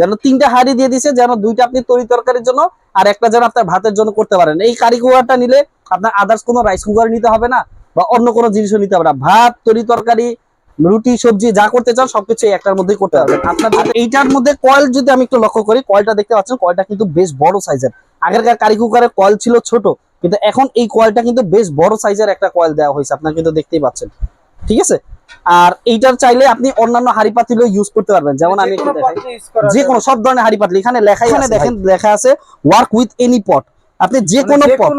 যেন তিনটা হাড়ি দিয়ে দিছে, যেন দুইটা আপনি তরি তরকারির জন্য আর একটা যেন আপনার ভাতের জন্য করতে পারেন। এই কারি কুকারটা নিলে আপনার আদার্স কোনো রাইস কুকার নিতে হবে না বা অন্য কোনো জিনিসও নিতে হবে না। ভাত, তরি তরকারি, রুটি, সবজি, যা করতে চান সবকিছু একটার মধ্যেই করতে পারবেন। আপনার এইটার মধ্যে কয়েল যদি আমি একটু লক্ষ্য করি কয়েলটা দেখতে পাচ্ছেন কয়েলটা কিন্তু বেশ বড় সাইজের আগেরকার কারি কুকারের কয়েল ছিল ছোট, কিন্তু এখন এই কয়েলটা কিন্তু বেশ বড় সাইজের একটা কয়েল দেওয়া হয়েছে, আপনার কিন্তু দেখতেই পাচ্ছেন। ঠিক আছে? আর এইটার চাইলে আপনি অন্যান্য হাড়ি পাতিলও ইউজ করতে পারবেন। যেমন আমি যে কোনো সব ধরনের হাড়ি পাতিল। এখানে লেখাই এখানে দেখেন লেখা আছে ওয়ার্ক উইথ এনি পট আপনি যে কোনো পট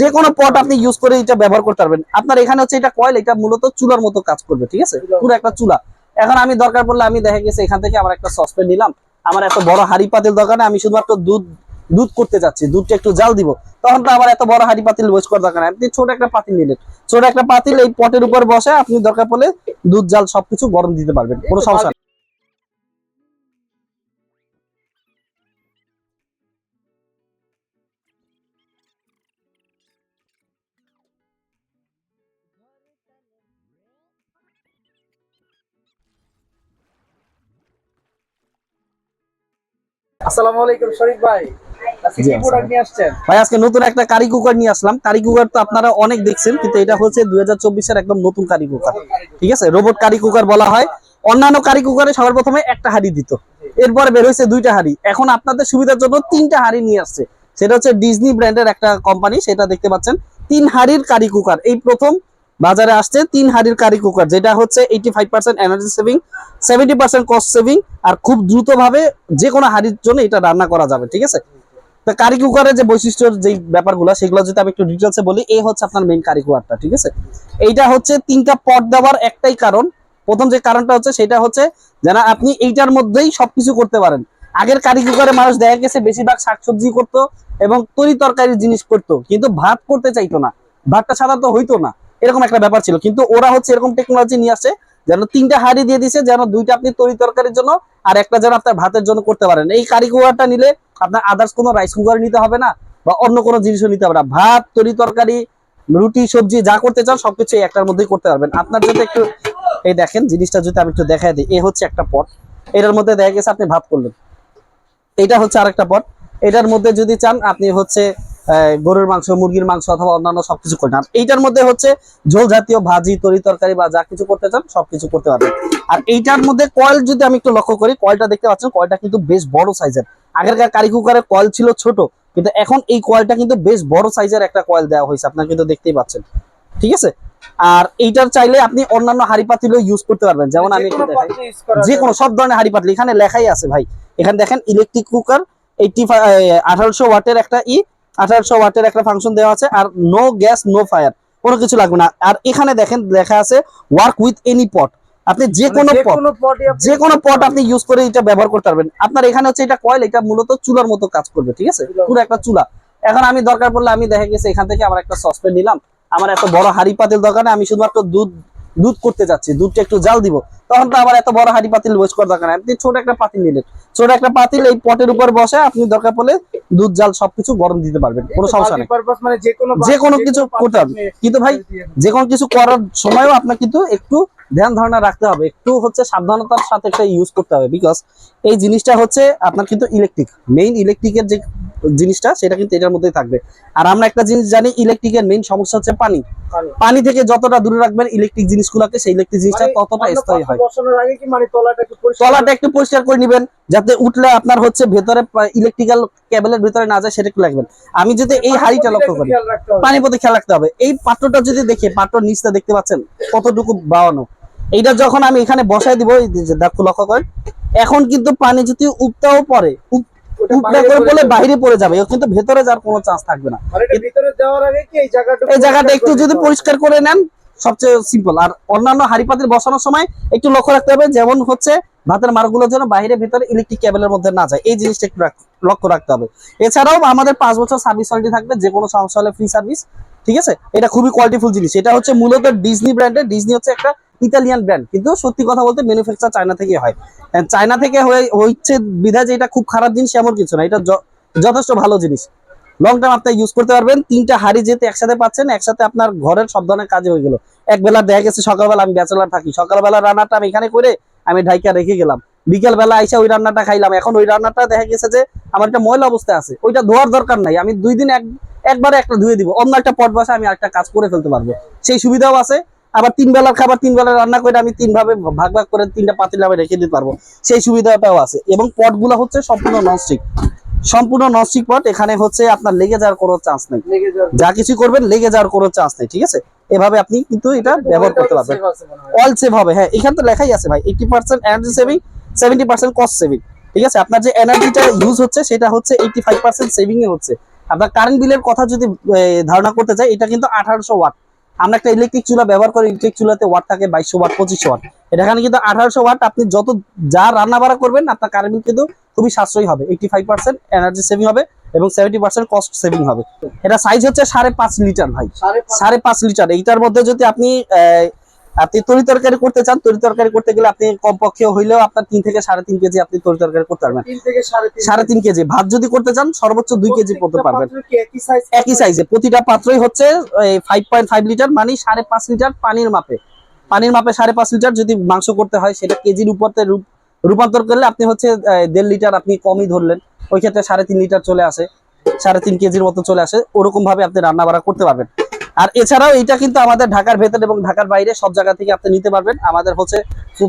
যে কোনো পট আপনি ইউজ করে এটা ব্যবহার করতে পারবেন। আপনার এখানে হচ্ছে এটা কয়েল এটা মূলত চুলার মতো কাজ করবে ঠিক আছে? পুরো একটা চুলা। এখন আমি দরকার পড়লে আমি দেখা গেছে এখান থেকে আমার একটা সসপেন নিলাম। আমার এত বড় হাড়ি পাতিল দরকার আমি শুধুমাত্র দুধ দুধ করতে যাচ্ছি, দুধটা একটু জাল দিব। তখন তো আমার এত বড় হাড়ি পাতিল ওয়েস্ট করার দরকার আপনি ছোট একটা পাতিল নিলেন। ছোট একটা পাতিল এই পটের উপর বসে আপনি দরকার পড়লে দুধ, জাল সবকিছু গরম দিতে পারবেন, কোনো সমস্যা আসসালামু আলাইকুম শরীফ ভাই। আজকে জি, কি প্রোডাক্ট নিয়ে আসছেন? ভাই আজকে নতুন একটা কারি কুকার নিয়ে আসলাম। কারি কুকার তো আপনারা অনেক দেখছেন কিন্তু এটা হচ্ছে দুই হাজার চব্বিশের একদম নতুন কারি কুকার। ঠিক আছে? রোবট কারি কুকার বলা হয়। অন্যান্য কারি কুকারে সবার প্রথমে একটা হাড়ি দিত। এরপরে বের হয়েছে দুইটা হাড়ি। এখন আপনাদের সুবিধার জন্য তিনটা হাড়ি নিয়ে আসছে। সেটা হচ্ছে ডিজনি ব্র্যান্ডের একটা কোম্পানি সেটা দেখতে পাচ্ছেন। তিন হাড়ির কারি কুকার। এই প্রথম বাজারে আসছে তিন হাড়ির কারি কুকার যেটা হচ্ছে eighty five percent energy saving seventy percent cost saving আর খুব দ্রুতভাবে যে কোনো হাড়ির জন্য এটা রান্না করা যাবে। ঠিক আছে? তো কারি কুকারের যে বৈশিষ্ট্যের যে ব্যাপারগুলো, সেগুলো যদি আমি একটু ডিটেলসে বলি, এই হচ্ছে আপনার মেইন কারি কুকারটা ঠিক আছে? এইটা হচ্ছে তিনটা পট দেওয়ার একটাই কারণ। প্রথম যে কারণটা হচ্ছে, সেটা হচ্ছে যেন আপনি এইটার মধ্যেই সবকিছু করতে পারেন। আগের কারি কুকারে মানুষ দেখা গেছে, বেশিরভাগ শাকসবজি করতো এবং তরি তরকারি জিনিস করতো, কিন্তু ভাত করতে চাইতো না। ভাতটা সাধারণত হইতো না, এরকম একটা ব্যাপার ছিল। কিন্তু ওরা হচ্ছে এরকম টেকনোলজি নিয়ে আসছে যেন তিনটা হাড়ি দিয়ে দিছে, যেন দুইটা আপনি তরি তরকারির জন্য আর একটা যেন আপনার ভাতের জন্য করতে পারেন। এই কারি কুকারটা নিলে আপনার আদার্স কোনো রাইস কুকার নিতে হবে না বা অন্য কোনো জিনিসও নিতে হবে না। ভাত, তরি তরকারি, রুটি, সবজি, যা করতে চান সবকিছু একটার মধ্যেই করতে পারবেন। আপনার যদি একটু, এই দেখেন জিনিসটা যদি আমি একটু দেখাই দিই এই হচ্ছে একটা পট। এটার মধ্যে দেখা গেছে আপনি ভাত করলেন। এটা হচ্ছে আরেকটা পট। এটার মধ্যে যদি চান, আপনি হচ্ছে গরুর মাংস মুরগির মাংস অথবা অন্যান্য সবকিছু করতে আর এইটার মধ্যে হচ্ছে ঝোল জাতীয় ভাজি তরি তরকারি বা যা কিছু করতে চান সবকিছু করতে পারবেন। আর এইটার মধ্যে কয়েল যদি আমি একটু লক্ষ্য করি কয়েলটা দেখতে পাচ্ছেন কয়েলটা কিন্তু বেশ বড় সাইজের। আগেরকার কারি কুকারের কয়েল ছিল ছোট কিন্তু এখন এই কয়েলটা কিন্তু বেশ বড় সাইজের একটা কয়েল দেওয়া হয়েছে আপনারা কিন্তু দেখতেই পাচ্ছেন। ঠিক আছে? আর এইটার চাইলে আপনি অন্যান্য হাড়ি পাতিলও ইউজ করতে পারবেন। যেমন আমি যে কোনো সব ধরনের হাড়ি পাতিল এখানে লেখাই আছে ভাই। এখানে দেখেন ইলেকট্রিক কুকার এইটটি আঠারোশো ওয়াটের একটা ই আঠারোশো ওয়াটের একটা ফাংশন দেওয়া আছে আর নো গ্যাস নো ফায়ার কোনো কিছু লাগবে না। আর এখানে দেখেন লেখা আছে ওয়ার্ক উইথ এনি পট আপনি যে কোনো পট যে কোনো পট আপনি ইউজ করে এটা ব্যবহার করতে পারবেন। আপনার এখানে হচ্ছে এটা কয়েল এটা মূলত চুলার মতো কাজ করবে ঠিক আছে? পুরো একটা চুলা। এখন আমি দরকার পড়লে আমি দেখা গেছে এখান থেকে আমার একটা সসপ্যান নিলাম। আমার এত বড় হাড়ি পাতিল দরকার নেই আমি শুধুমাত্র দুধ দুধ করতে যাচ্ছি দুধটা একটু জাল দিব। তখন তো আবার এত বড় হাড়ি পাতিল ওয়েস্ট করার দরকার নেই। আপনি ছোট একটা পাতিল নিলেন। ছোট একটা পাতিল এই পটের উপর বসে আপনি দরকার পড়লে দুধ জাল সবকিছু গরম দিতে পারবেন কোনো সমস্যা নেই। মানে যে কোনো যে কোনো কিছু করতে হবে। কিন্তু ভাই যে কোনো কিছু করার সময়ও আপনার কিন্তু একটু ধ্যান ধারণা রাখতে হবে। একটু হচ্ছে সাবধানতার সাথে একটা ইউজ করতে হবে বিকজ এই জিনিসটা হচ্ছে আপনার কিন্তু ইলেকট্রিক মেইন ইলেকট্রিকের যে জিনিসটা সেটা কিন্তু এটার মধ্যেই থাকবে। আর আমরা একটা জিনিস জানি ইলেকট্রিকের মেইন সমস্যা হচ্ছে পানি। পানি। থেকে যতটা দূরে রাখবেন ইলেকট্রিক জিনিসগুলোকে সেই ইলেকট্রিক জিনিসটা ততটা স্থায়ী হয়। বসানোর আগে কি মানে তলাটা একটু পরিষ্কার তলাটা একটু পরিষ্কার করে নেবেন যাতে উঠলে আপনার হচ্ছে ভেতরে ইলেকট্রিক্যাল কেবলের ভেতরে না যায় সেটা একটু লাগবেন আমি যদি এই হাড়িটা লক্ষ্য করি। পানির প্রতি খেয়াল রাখতে হবে। এই পাত্রটা যদি দেখে পাত্রর নিচটা দেখতে পাচ্ছেন কতটুকু বাওয়ানো এইটা যখন আমি এখানে বসাই দিব এই যে দেখো লক্ষ্য করেন। এখন কিন্তু পানি যদি উপটাও পড়ে বাইরে করে যাবে। বাইরে পড়ে যাবে কিন্তু ভেতরে যাওয়ার কোনো চান্স থাকবে না। ভিতরে যাওয়ার আগে কি এই জায়গাটা এই জায়গাটা একটু যদি পরিষ্কার করে নেন সবচেয়ে সিম্পল আর অন্যান্য বসানোর সময় একটু লক্ষ্য রাখতে হবে যেমন হচ্ছে ভাতের মারগুলো যেন বাইরে ভেতরে ইলেকট্রিক কেবলের মধ্যে না যায়। এই জিনিসটা একটু লক্ষ্য রাখতে হবে। এছাড়াও আমাদের পাঁচ বছর সার্ভিস ওয়ারেন্টি থাকবে যে কোনো সমস্যা হলে ফ্রি সার্ভিস ঠিক আছে? এটা খুবই কোয়ালিটিফুল জিনিস। এটা হচ্ছে মূলত ডিজনি ব্র্যান্ডের ডিজনি হচ্ছে একটা ইতালিয়ান ব্র্যান্ড কিন্তু সত্যি কথা বলতে ম্যানুফ্যাকচার চায়না থেকে হয়। চায়না থেকে হচ্ছে বিধায় যে এটা খুব খারাপ জিনিস, এমন কিছু না। এটা যথেষ্ট ভালো জিনিস। লং টাইম আপনি ইউজ করতে পারবেন। তিনটা হাড়ি যেহেতু একসাথে পাচ্ছেন, একসাথে আপনার ঘরের সব ধরনের কাজে হয়ে গেল। এক বেলা দেখা গেছে, সকালবেলা আমি ব্যাচেলার থাকি। সকালবেলা রান্নাটা আমি এখানে করে আমি ঢাইকা রেখে গেলাম। বিকেল বেলা আইসা ওই রান্নাটা খাইলাম। এখন ওই রান্নাটা দেখা গেছে যে আমার একটা ময়লা অবস্থায় আছে। ওইটা ধোয়ার দরকার নাই। আমি দুই দিন এক, একবারে একটা ধুয়ে দিব। অন্য একটা পট বসে আমি একটা কাজ করে ফেলতে পারব। সেই সুবিধাও আছে। আবার তিন বেলার খাবার তিন বেলা রান্না করে আমি তিন ভাবে ভাগ ভাগ করে তিনটা পাতিল আমি রেখে দিতে পারব। সেই সুবিধাটাও আছে। এবং পটগুলো হচ্ছে সম্পূর্ণ ননস্টিক সম্পূর্ণ ননস্টিক পট এখানে হচ্ছে আপনার লেগে যাওয়ার কোনো চান্স নেই। যা কিছু করবেন লেগে যাওয়ার কোনো চান্স নেই ঠিক আছে? এভাবে আপনি কিন্তু এটা ব্যবহার করতে পারবেন। অল সেভ হবে হ্যাঁ। এখানে তো লেখাই আছে ভাই eighty percent energy saving seventy percent cost saving ঠিক আছে? আপনার যে এনার্জিটা ইউজ হচ্ছে সেটা হচ্ছে এইটি ফাইভ পার্সেন্ট সেভিং এ হচ্ছে। আপনার কারেন্ট বিলের কথা যদি ধারণা করতে চাই এটা কিন্তু আঠারোশো ওয়াট আমরা একটা ইলেকট্রিক চুলা ব্যবহার করি ইলেকট্রিক চুলাতে ওয়াট থাকে বাইশশো ওয়াট পঁচিশশো ওয়াট এটা এখানে কিন্তু আঠারোশো ওয়াট আপনি যত যা রান্না বাড়া করবেন আপনার কারেন্ট কিন্তু খুবই সাশ্রয়ী হবে। Eighty five percent energy saving হবে এবং সেভেন্টি পার্সেন্ট কস্ট সেভিং হবে। এটা সাইজ হচ্ছে সাড়ে পাঁচ লিটার ভাই। সাড়ে পাঁচ- লিটার। এইটার মধ্যে যদি আপনি আপনি তরি তরকারি করতে চান তরি তরকারি করতে গেলে আপনি কমপক্ষে হইলেও আপনার তিন থেকে সাড়ে তিন কেজি আপনি তরি তরকারি করতে পারবেন। সাড়ে তিন কেজি। ভাত যদি করতে চান সর্বোচ্চ দুই কেজি করতে পারবেন। একই সাইজে প্রতিটা পাত্রই হচ্ছে ফাইভ পয়েন্ট ফাইভ লিটার মানে সাড়ে পাঁচ লিটার পানির মাপে। পানির মাপে সাড়ে পাঁচ লিটার যদি মাংস করতে হয় সেটা কেজির উপরতে রূপান্তর করলে আপনি হচ্ছে দেড় লিটার আপনি কমই ধরলেন। ওই ক্ষেত্রে সাড়ে তিন লিটার চলে আসে। সাড়ে তিন কেজির মতো চলে আসে। ওরকম ভাবে আপনি রান্না বাড়া করতে পারবেন। আর এছাড়াও এটা কিন্তু আমাদের ঢাকার ভেতর এবং ঢাকার বাইরে সব জায়গা থেকে আপনি নিতে পারবেন। আমাদের হচ্ছে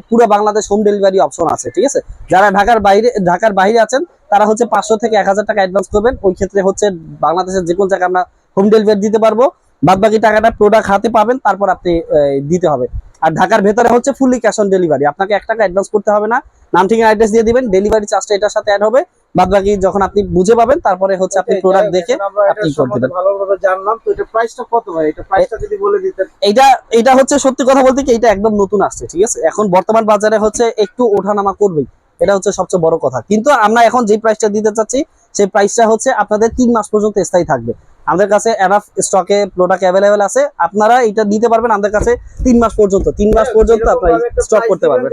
পুরো বাংলাদেশ হোম ডেলিভারি অপশন আছে, ঠিক আছে? যারা ঢাকার বাইরে ঢাকার বাইরে আছেন, তারা হচ্ছে পাঁচশো থেকে এক হাজার টাকা অ্যাডভান্স করবেন। ওই ক্ষেত্রে হচ্ছে বাংলাদেশের যে কোনো জায়গায় আমরা হোম ডেলিভারি দিতে পারব। বাদ বাকি টাকাটা প্রোডাক্ট হাতে পাবেন, তারপর আপনি দিতে হবে। আর ঢাকার ভেতরে হচ্ছে ফুললি ক্যাশ অন ডেলিভারি আপনাকে এক টাকা অ্যাডভান্স করতে হবে না। নাম, ঠিকানা অ্যাড্রেস দিয়ে দিবেন। ডেলিভারি চার্জটা এটার সাথে অ্যাড হবে। বাদ বাকি যখন আপনি বুঝে পাবেন তারপরে হচ্ছে আপনি প্রোডাক্ট দেখে আপনি এটার করে সম্বন্ধে দিবেন। ভালোভাবে জানলাম তো এটা প্রাইসটা কত ভাই? এটা প্রাইসটা যদি বলে দিতেন। এইটা এটা হচ্ছে সত্যি কথা বলতে কি এটা একদম নতুন আসছে ঠিক আছে? এখন বর্তমান বাজারে হচ্ছে একটু ওঠানামা করবেই এটা হচ্ছে সবচেয়ে বড় কথা। কিন্তু আমরা এখন যে প্রাইসটা দিতে চাচ্ছি সেই প্রাইসটা হচ্ছে আপনাদের তিন মাস পর্যন্ত স্থায়ী থাকবে। আমাদের কাছে এনাফ স্টকে প্রোডাক্ট অ্যাভেলেবেল আছে। আপনারা এটা দিতে পারবেন আমাদের কাছে তিন মাস পর্যন্ত। তিন মাস পর্যন্ত এরকম আপনারা স্টক করতে পারবেন।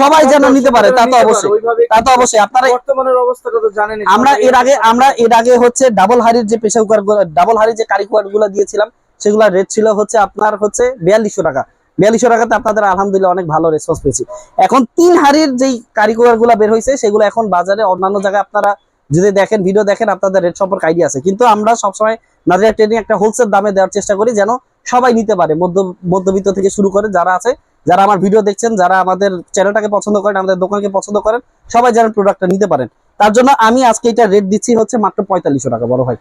সবাই যেন নিতে পারে তা তো অবশ্যই। তা তো অবশ্যই আপনারা বর্তমানের অবস্থাটা তো জানেনই আমরা এর আগে আমরা এর আগে হচ্ছে ডাবল হাড়ির যে প্রেসার কুকার ডাবল হাড়ির যে কারি কুকারগুলো দিয়েছিলাম সেগুলোর রেট ছিল হচ্ছে আপনার হচ্ছে বিয়াল্লিশশো টাকা। বিয়াল্লিশশো টাকাতে আপনাদের আলহামদুলিল্লাহ অনেক ভালো রেসপন্স পেয়েছি। এখন তিন হাড়ির যেই কারি কুকারগুলো বের হয়েছে সেগুলো এখন বাজারে অন্যান্য জায়গায় আপনারা যদি দেখেন ভিডিও দেখেন আপনাদের রেট সম্পর্কে আইডিয়া আছে। কিন্তু আমরা সবসময় নাজিয়া ট্রেডিং একটা হোলসেল দামে দেওয়ার চেষ্টা করি যেন সবাই নিতে পারে। মধ্য মধ্যবিত্ত থেকে শুরু করে যারা আছে যারা আমার ভিডিও দেখছেন যারা আমাদের চ্যানেলটাকে পছন্দ করেন আমাদের দোকানকে পছন্দ করেন সবাই যেন প্রোডাক্টটা নিতে পারেন। তার জন্য আমি আজকে এটা রেট দিচ্ছি হচ্ছে মাত্র পঁয়তাল্লিশশো টাকা বড় ভাই।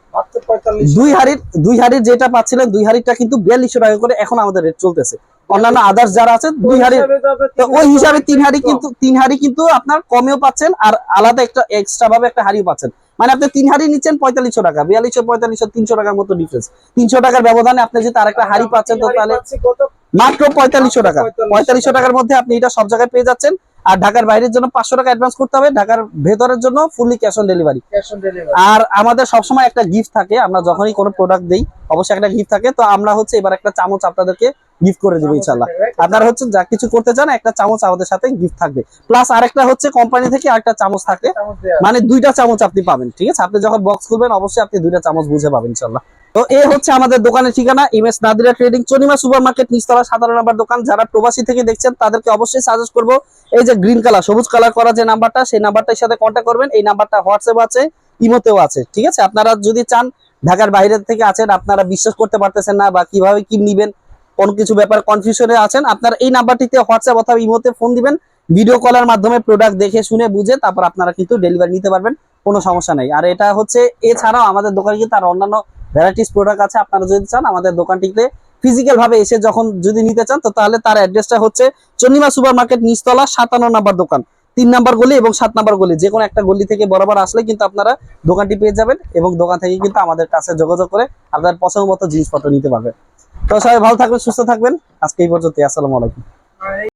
দুই হাড়ির দুই হাড়ির যেটা পাচ্ছিলেন দুই হাড়িটা কিন্তু বিয়াল্লিশশো টাকা করে এখন আমাদের রেট চলতেছে। অন্যান্য আদার্স যারা আছে দুই হাড়ি ওই হিসাবে তিন হাড়ি কিন্তু তিন হাড়ি কিন্তু আপনার কমেও পাচ্ছেন আর আলাদা একটা এক্সট্রা ভাবে একটা হাড়িও পাচ্ছেন। মানে আপনি তিন হাড়ি নিচ্ছেন পঁয়তাল্লিশশো টাকা বিয়াল্লিশশো পঁয়তাল্লিশশো তিনশো টাকার মতো ডিফারেন্স তিনশো টাকার ব্যবধানে আপনি যদি আর একটা হাড়ি পাচ্ছেন তো তাহলে মাত্র পঁয়তাল্লিশশো টাকা। পঁয়তাল্লিশশো টাকার মধ্যে আপনি এটা সব জায়গায় পেয়ে যাচ্ছেন। আর ঢাকার বাইরের জন্য পাঁচশো টাকা অ্যাডভান্স করতে হবে। ঢাকার ভেতরের জন্য ফুললি ক্যাশ অন ডেলিভারি আর আমাদের সবসময় একটা গিফট থাকে আমরা যখনই কোনো প্রোডাক্ট দেই অবশ্যই একটা গিফট থাকে। তো আমরা হচ্ছে এবার একটা চামচ আপনাদেরকে গিফট করে দেবো ইনশাল্লাহ আপনারা হচ্ছে যা কিছু করতে চান একটা চামচ আমাদের সাথে গিফট থাকবে। প্লাস আরেকটা হচ্ছে কোম্পানি থেকে আরেকটা চামচ থাকে। মানে দুইটা চামচ আপনি পাবেন ঠিক আছে? আপনি যখন বক্স খুলবেন অবশ্যই আপনি দুইটা চামচ বুঝে পাবেন ইনশাল্লাহ তো এ হচ্ছে আমাদের দোকানের ঠিকানা, M S Nadira trading চনিমা super market নিচতলা সাধারণ নাম্বার দোকান। যারা প্রবাসী থেকে দেখছেন, তাদেরকে অবশ্যই সাজেস্ট করব, এই যে গ্রিন কালার সবুজ কালার করা যে নাম্বারটা, সেই নাম্বারটার সাথে কন্ট্যাক্ট করবেন। এই নাম্বারটা হোয়াটসঅ্যাপ আছে, ইমোতেও আছে, ঠিক আছে? আপনারা যদি চান, ঢাকার বাইরে থেকে আছেন, আপনারা বিশ্বাস করতে পারতেছেন না বা কীভাবে কি নিবেন, কোন কিছু ব্যাপার কনফিউশনে আছেন, আপনারা এই নাম্বারটিতে হোয়াটসঅ্যাপ অথবা ইমোতে ফোন দিবেন। ভিডিও কলের মাধ্যমে প্রোডাক্ট দেখে শুনে বুঝে, তারপর আপনারা কিন্তু ডেলিভারি নিতে পারবেন, কোনো সমস্যা নেই। আর এটা হচ্ছে, এছাড়াও আমাদের দোকানে কিন্তু আর অন্যান্য ভ্যারাইটিস প্রোডাক্ট আছে, আপনারা যদি চান আমাদের দোকানটিতে ফিজিক্যাল ভাবে এসে যখন যদি নিতে চান, তো তাহলে তার অ্যাড্রেসটা হচ্ছে চন্ডিমা সুপার মার্কেট নিচতলা, সাতান্ন নাম্বার দোকান। তিন নাম্বার গলি এবং সাত নাম্বার গলি, যে কোনো একটা গলি থেকে বরাবর আসলে কিন্তু আপনারা দোকানটি পেয়ে যাবেন এবং দোকান থেকে কিন্তু আমাদের কাছে যোগাযোগ করে আপনার পছন্দ মতো জিনিসপত্র নিতে পারবেন। তো সবাই ভালো থাকবেন, সুস্থ থাকবেন। আজকে এই পর্যন্ত আসসালামু আলাইকুম।